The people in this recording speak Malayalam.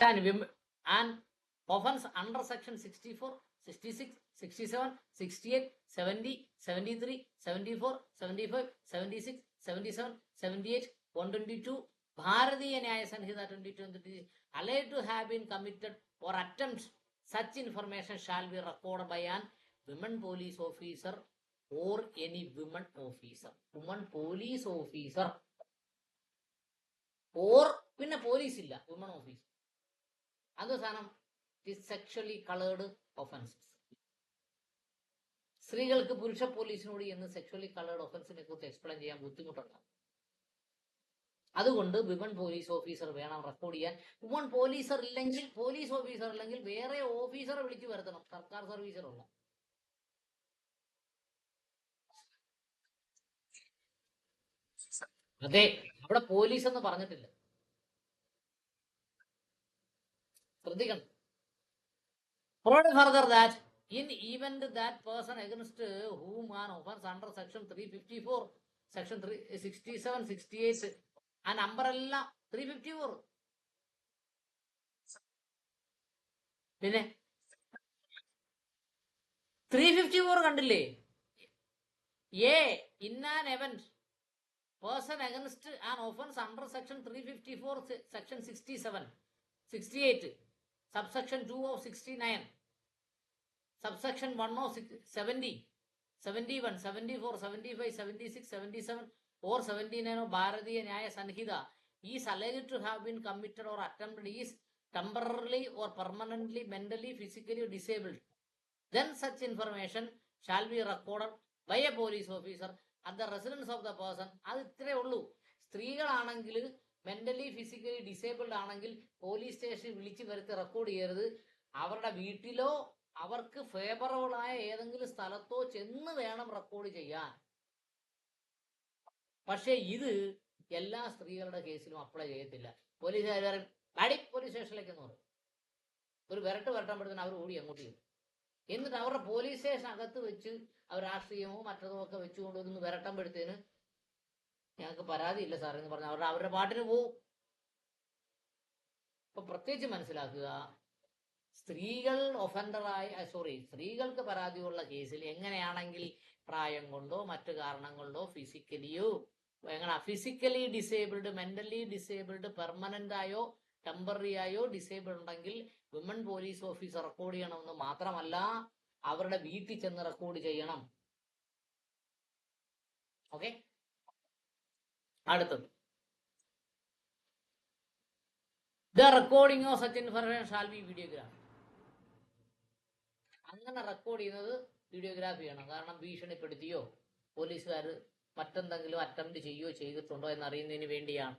and women and offense under section 64 66 67 68 70 73 74 75 76 77 78 122 Bharatiya Nyaya Sanhita twenty twenty alleged to have been committed or attempt such information shall be recorded by an women police officer or any women officer women police officer or പിന്നെ പോലീസ് ഇല്ല വുമൺ ഓഫീസ് അത് സാധനം സെക്ഷലി കളേർഡ് ഒഫൻസസ് സ്ത്രീകൾക്ക് പുരുഷ പോലീസിനോട് എന്ന് സെക്ഷലി കളേർഡ് ഒഫൻസിനെ കുറിച്ച് എക്സ്പ്ലെയിൻ ചെയ്യാൻ ബുദ്ധിമുട്ടുണ്ടാകും. അതുകൊണ്ട് വിമൺ പോലീസ് ഓഫീസർ വേണം റെക്കോർഡ് ചെയ്യാൻ. വിമൺ പോലീസർ ഇല്ലെങ്കിൽ പോലീസ് ഓഫീസർ ഇല്ലെങ്കിൽ വേറെ ഓഫീസറെ വിളിച്ചു വരുത്തണം. സർക്കാർ സർവീസറുള്ള അതെ അവിടെ പോലീസ് എന്ന് പറഞ്ഞിട്ടില്ല. ശ്രദ്ധിക്കണം Provide further that in event that person against whom an offense under section 354, section 3, 67, 68, three fifty 354. പിന്നെ ത്രീ ഫിഫ്റ്റി ഫോർ കണ്ടില്ലേ a in an event person against an offence under section three fifty four section sixty seven sixty eight subsection 2 of 69 subsection 1 of six- 70 71 74 75 76 77 or 79 of bharatiya nyaya sanhita is alleged to have been committed or attempted is temporarily or permanently mentally physically disabled then such information shall be recorded by a police officer at the residence of the person അത് ഇത്രേ ഉള്ളൂ സ്ത്രീകളാണെങ്കിൽ മെന്റലി ഫിസിക്കലി ഡിസേബിൾഡ് ആണെങ്കിൽ പോലീസ് സ്റ്റേഷനിൽ വിളിച്ചു വരുത്തി റെക്കോർഡ് ചെയ്യരുത്. അവരുടെ വീട്ടിലോ അവർക്ക് ഫേവറബിൾ ആയ ഏതെങ്കിലും സ്ഥലത്തോ ചെന്ന് വേണം റെക്കോർഡ് ചെയ്യാൻ. പക്ഷേ ഇത് എല്ലാ സ്ത്രീകളുടെ കേസിലും അപ്ലൈ ചെയ്യത്തില്ല. പോലീസ് അടി പോലീസ് സ്റ്റേഷനിലേക്ക് എന്ന് പറയും. ഒരു വിരട്ട് വരട്ടുമ്പോഴത്തേന് അവർ ഓടി അങ്ങോട്ട് ചെയ്യും എന്നിട്ട് അവരുടെ പോലീസ് സ്റ്റേഷൻ അകത്ത് വെച്ച് അവർ രാഷ്ട്രീയമോ മറ്റതോ ഒക്കെ വെച്ചുകൊണ്ട് ഒന്ന് വിരട്ടുമ്പോഴത്തേന് ഞങ്ങൾക്ക് പരാതിയില്ല സാർ എന്ന് പറഞ്ഞാൽ അവരുടെ അവരുടെ പാട്ടിന് പോവും. അപ്പൊ പ്രത്യേകിച്ച് മനസ്സിലാക്കുക സ്ത്രീകൾ ഒഫൻഡറായി സോറി സ്ത്രീകൾക്ക് പരാതിയുള്ള കേസിൽ എങ്ങനെയാണെങ്കിൽ പ്രായം കൊണ്ടോ മറ്റു കാരണം കൊണ്ടോ ഫിസിക്കലിയോ എങ്ങനെ physically disabled mentally disabled permanent ആയോ ടെമ്പററി ആയോ ഡിസേബിൾ ഉണ്ടെങ്കിൽ വിമൻ പോലീസ് ഓഫീസർ റെക്കോർഡ് ചെയ്യണമെന്ന് മാത്രമല്ല അവരുടെ വീട്ടിൽ ചെന്ന് റെക്കോർഡ് ചെയ്യണം. ഓക്കെ അടുത്തത്. The recording of such information be videograph അങ്ങനെ റെക്കോർഡ് ചെയ്യുന്നത് വീഡിയോഗ്രാഫി ചെയ്യണം കാരണം ഭീഷണിപ്പെടുത്തിയോ പോലീസുകാർ മറ്റെന്തെങ്കിലും അറ്റംപ്റ്റ് ചെയ്യുകയോ ചെയ്തിട്ടുണ്ടോ എന്നറിയുന്നതിന് വേണ്ടിയാണ്.